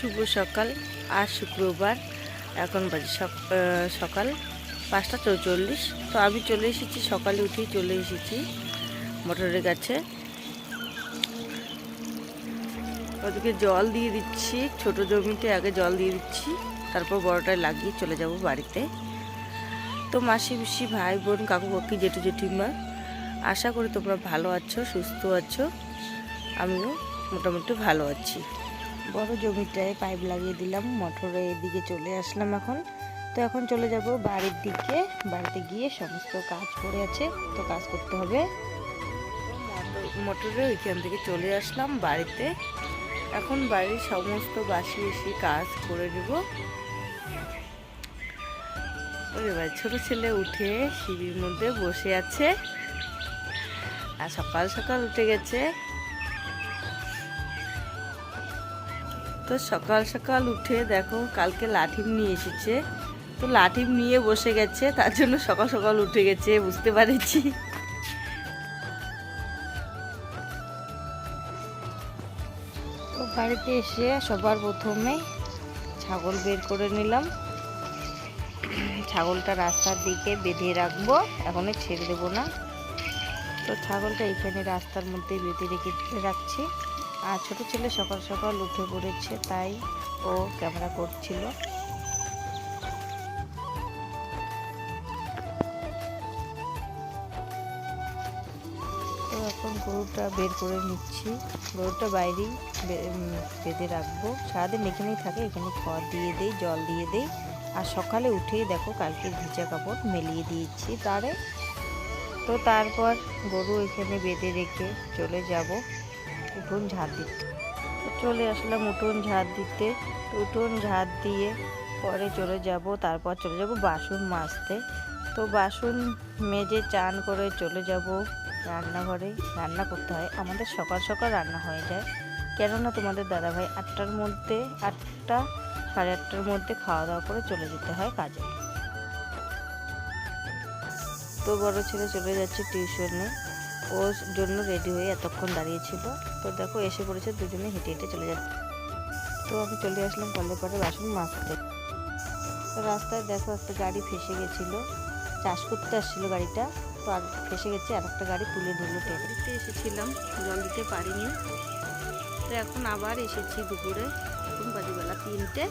শুভ সকাল আর শুক্রবার। এখন বাজে সক- সকাল পাঁচটা চৌচল্লিশ। তো আমি চলে এসেছি, সকালে উঠেই চলে এসেছি মোটরের কাছে। ওদিকে জল দিয়ে দিচ্ছি, ছোট জমিতে আগে জল দিয়ে দিচ্ছি, তারপর বড়টায় লাগিয়ে চলে যাব বাড়িতে। তো মাসি, পিসি, ভাই, বোন, কাকু, কাকি, জেঠু, জেঠিমা, আশা করি তোমরা ভালো আছো, সুস্থ আছো। আমিও মোটামুটি ভালো আছি। বড় জমিটায় পাইপ লাগিয়ে দিলাম, মোটরে এদিকে চলে আসলাম এখন। তো এখন চলে যাব বাড়ির দিকে, বাড়িতে গিয়ে সমস্ত কাজ পড়ে আছে, তো কাজ করতে হবে। মোটরে ওইখান থেকে চলে আসলাম বাড়িতে। এখন বাড়ির সমস্ত বাসি এসে কাজ করে নেব। ভাই ছোট ছেলে উঠে সিঁড়ির মধ্যে বসে আছে। আর সকাল সকাল উঠে গেছে। তো সকাল সকাল উঠে দেখো কালকে লাঠিম নিয়ে এসেছে। তো লাঠিম নিয়ে বসে গেছে, তার জন্য সকাল সকাল উঠে গেছে, বুঝতে পারছি। তো বাড়িতে এসে সবার প্রথমে ছাগল বের করে নিলাম। ছাগলটা রাস্তার দিকে বেঁধে রাখব, এখনই ছেড়ে দেবো না। তো ছাগলটা এখানে রাস্তার মধ্যে বেঁধে রেখে রাখছি। আর ছোট ছেলে সকাল সকাল উঠে পড়েছে, তাই ও ক্যামেরা করছিল। এখন গরুটা বের করে নিচ্ছি। গরুটা বাইরেই বেঁধে রাখব। সারাদিন এখানেই থাকে, এখানে খড় দিয়ে দেই, জল দিয়ে দেই। আর সকালে উঠেই দেখো কালকে ভিজা কাপড় মেলিয়ে দিয়েছি তারে। তো তারপর গরু এখানে বেঁধে রেখে চলে যাব। উঠোন ঝাড় দিতে। চলে আসলাম উঠোন ঝাড় দিতে। উঠোন ঝাড় দিয়ে পরে চলে যাব, তারপর চলে যাব বাসন মাজতে। তো বাসন মেজে চান করে চলে যাব রান্নাঘরে। রান্না করতে হয়, আমাদের সকাল সকাল রান্না হয়ে যায়। কেননা তোমাদের দাদাভাই আটটার মধ্যে, আটটা সাড়ে আটটার মধ্যে খাওয়া দাওয়া করে চলে যেতে হয় কাজে। তো বড় ছেলে চলে যাচ্ছে টিউশনে। ওর জন্য রেডি হয়ে এতক্ষণ দাঁড়িয়েছিল তো দেখো, এসে পড়েছে দুজনে হেঁটে হেঁটে চলে যাচ্ছে। তো আমি চলে আসলাম কলের পরে বাসন তো রাস্তায় দেখো একটা গাড়ি ফেসে গেছিল। চাষ করতে আসছিল গাড়িটা। তো আর ফেসে গেছে, আর একটা গাড়ি তুলে নিল টেবিলতে এসেছিলাম, জল দিতে পারিনি। তো এখন আবার এসেছি দুপুরে, এখন বাজে বেলা তিনটে।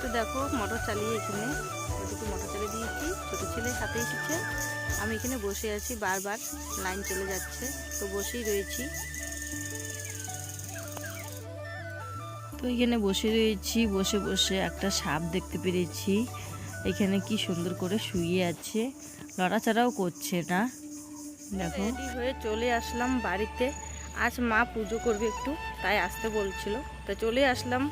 তো দেখো, মোটর চালিয়ে এখানে ওদিকে মোটর চালিয়ে দিয়েছি। ছোটো ছেলে সাথে এসেছে। আমি এখানে বসে আছি বারবার, লাইন চলে যাচ্ছে, তো বসেই রয়েছি। তো এখানে বসে রয়েছি, বসে বসে একটা সাপ দেখতে পেরেছি। এখানে কি সুন্দর করে শুয়ে আছে। লড়াচড়াও করছে না। দেখো। রেডি হয়ে চলে আসলাম বাড়িতে। আজ মা পুজো করবে একটু, তাই আসতে বলছিল। তা চলে আসলাম।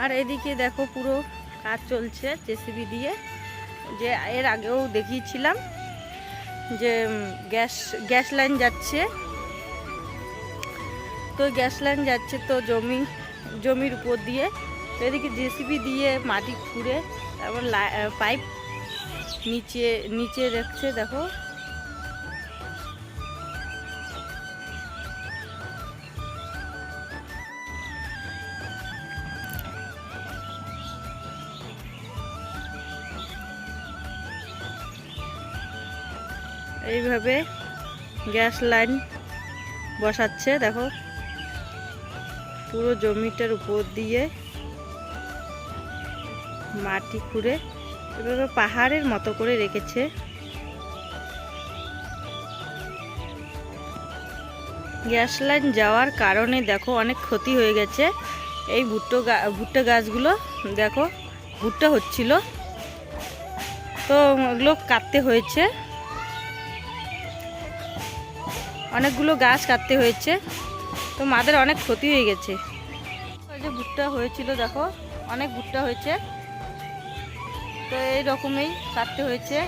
আর এদিকে দেখো পুরো কাজ চলছে জেসিবি দিয়ে। যে এর আগেও দেখিয়েছিলাম যে গ্যাস গ্যাস লাইন যাচ্ছে। তো গ্যাস লাইন যাচ্ছে তো জমি, জমির উপর দিয়ে। তো এদিকে জেসিবি দিয়ে মাটি খুঁড়ে তারপর পাইপ নিচে নিচে রাখছে দেখো। এইভাবে গ্যাস লাইন বসাচ্ছে, দেখো। পুরো জমিটার উপর দিয়ে মাটি খুঁড়ে এভাবে পাহাড়ের মতো করে রেখেছে। গ্যাস লাইন যাওয়ার কারণে, দেখো, অনেক ক্ষতি হয়ে গেছে। এই ভুট্টো গা- ভুট্টা গাছগুলো, দেখো, ভুট্টা হচ্ছিল। তো ওগুলো কাটতে হয়েছে। অনেকগুলো গাছ কাটতে হয়েছে। তো মাদের অনেক ক্ষতি হয়ে গেছে। যে ভুট্টা হয়েছিল, দেখো, অনেক ভুট্টা হয়েছে। তো এই রকমই কাটতে হয়েছে।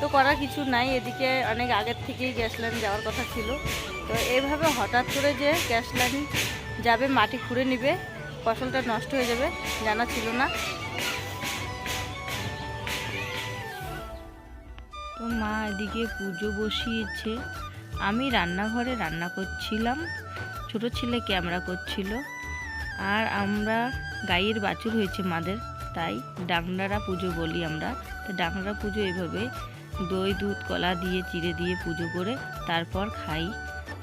তো করার কিছু নাই, এদিকে অনেক আগের থেকেই গ্যাস লাইন যাওয়ার কথা ছিল। তো এইভাবে হঠাৎ করে যে গ্যাস লাইন যাবে, মাটি খুঁড়ে নিবে, ফসলটা নষ্ট হয়ে যাবে, জানা ছিল না। তো মা এদিকে পুজো বসিয়েছে। আমি রান্নাঘরে রান্না করছিলাম। ছোট ছেলে ক্যামেরা করছিল। আর আমরা গাইয়ের বাছুর হয়েছে মাদের, তাই ডাংরারা পুজো বলি আমরা। তো ডাংরা পুজো এভাবে দই, দুধ, কলা দিয়ে, চিড়ে দিয়ে পুজো করে তারপর খাই।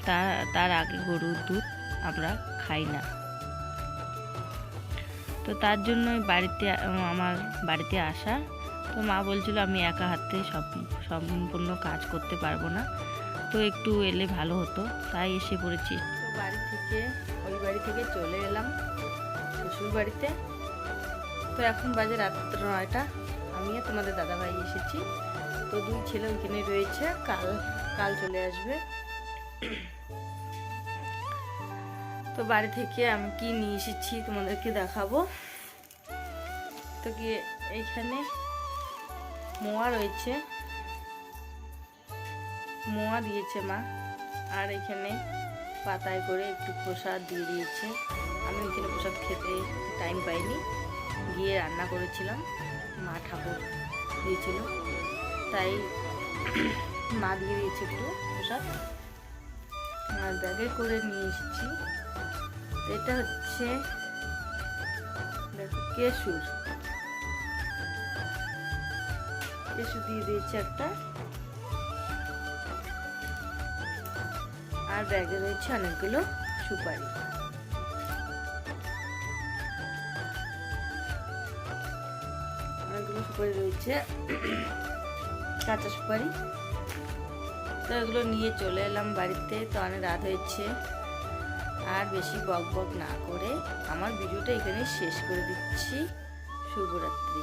তার তার আগে গরুর দুধ আমরা খাই না। তো তার জন্যই বাড়িতে, আমার বাড়িতে আসা। তো মা বলছিল, আমি একা হাতে সব সম্পূর্ণ কাজ করতে পারব না। তো একটু এলে ভালো হতো, তাই এসে পড়েছি। বাড়ি থেকে, ওই বাড়ি থেকে চলে এলাম শ্বশুর বাড়িতে। তো এখন বাজে রাত্র নয়টা, আমিও তোমাদের দাদাভাই এসেছি। তো দুই ছেলে ওইখানে রয়েছে, কাল কাল চলে আসবে। তো বাড়ি থেকে আমি কি নিয়ে এসেছি তোমাদেরকে দেখাবো। তো কি এইখানে মোয়া রয়েছে। মোয়া দিয়েছে মা। আর এখানে পাতায় করে একটু প্রসাদ দিয়ে দিয়েছে। আমি এখানে প্রসাদ খেতে টাইম পাইনি। গিয়ে রান্না করেছিলাম। মা ঠাকুর দিয়েছিল। তাই মা দিয়ে দিয়েছে একটু প্রসাদ। আর ব্যাগে করে নিয়ে এসেছি। এটা হচ্ছে দেখো, কেশুর। কেশু দিয়ে দিয়েছে একটা আর ব্যাগে রয়েছে অনেকগুলো সুপারি। অনেকগুলো সুপারি রয়েছে, কাঁচা সুপারি। তো এগুলো নিয়ে চলে এলাম বাড়িতে, তো অনেক রাত হয়েছে। আর বেশি বক বক না করে আমার ভিডিওটা এখানে শেষ করে দিচ্ছি। শুভরাত্রি।